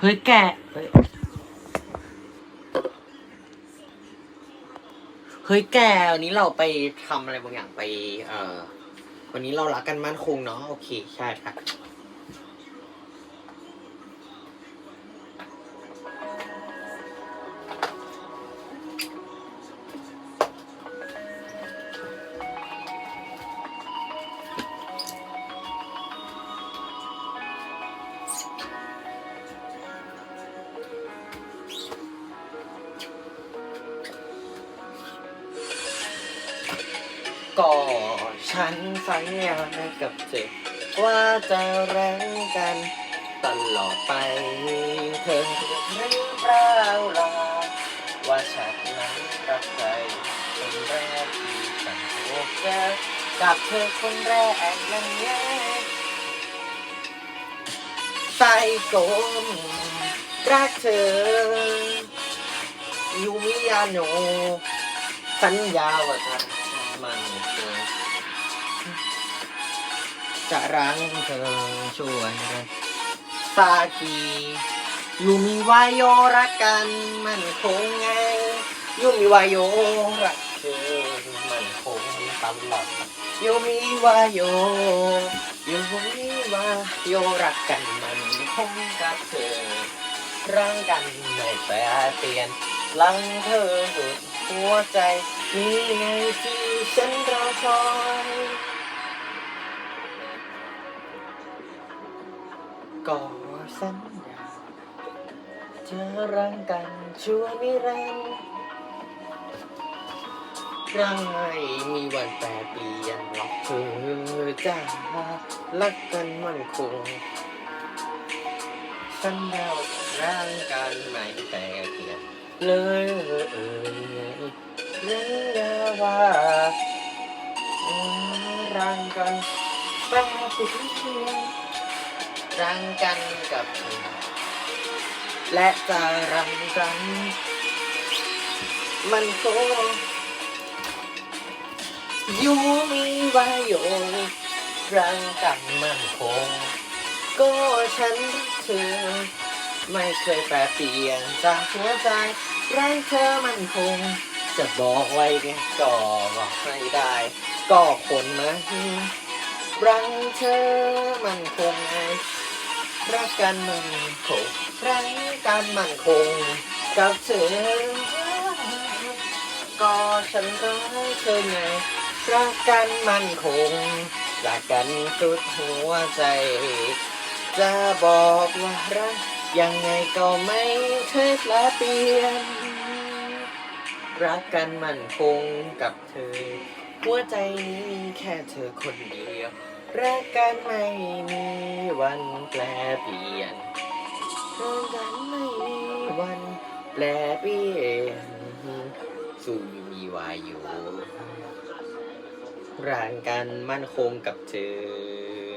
เฮ้ยแกเฮ้ยแกวันนี้เราไปทำอะไรบางอย่างไป เออวันนี้เรารักกันมั่นคงเนาะโอเค ใช่ครับ ก็ฉันสัญญากับเธอว่าจะรักกันตลอดไป เธอหรือเปล่าล่ะว่าฉันนั้นรักใครคนแรกที่ฉันพบเจอกับเธอคนแรกนั้นไงใส่กลมรักเธอยูมิยาโนสัญญาว่าจะ มันเธอจะรังเธอช่วยรักสากียูมีวายโยรักกันมันคงไงยูมีวายโยรักเธอมันคงตลอดยูมีวายโยยูมีวายโยรักกันมันคงกับเธอร่างกันไม่แปรเปลี่ยนหลังเธอสุดหัวใจ นี่ไงที่ฉันรอคอยก็สัญญาจะรังกันชั่วนิรันดร์รังไม่มีวันแปรเปลี่ยนหรอกเธอจะรักกันมั่นคงฉันเดาร่างกันไม่แต่เพียงเลย ว่ารังกันแปลสิเพียงรังกันกับ และจะรังกัน มันโคอยู่มีว้โยรังกันมันคงก็ฉันรักเธอไม่เคยแปรเปลี่ยนจากหัวใจรักเธอมันคง จะบอกไว้ไงก็บอกไม่ได้ ก็คนมารักเธอมันคงไงรักกันมันคงรักกันมันคง กับเธอก็ฉันรักเธอไงรักกันมันคงรักกันสุดหัวใจ จะบอกว่ารักยังไงก็ไม่เคยแปลเปลี่ยน รักกันมั่นคงกับเธอ หัวใจนี้มีแค่เธอคนเดียว รักกันไม่มีวันแปลเปลี่ยนรักกันไม่มีวันแปลเปลี่ยนสู่มีวายอยู่ร่างกันมั่นคงกับเธอ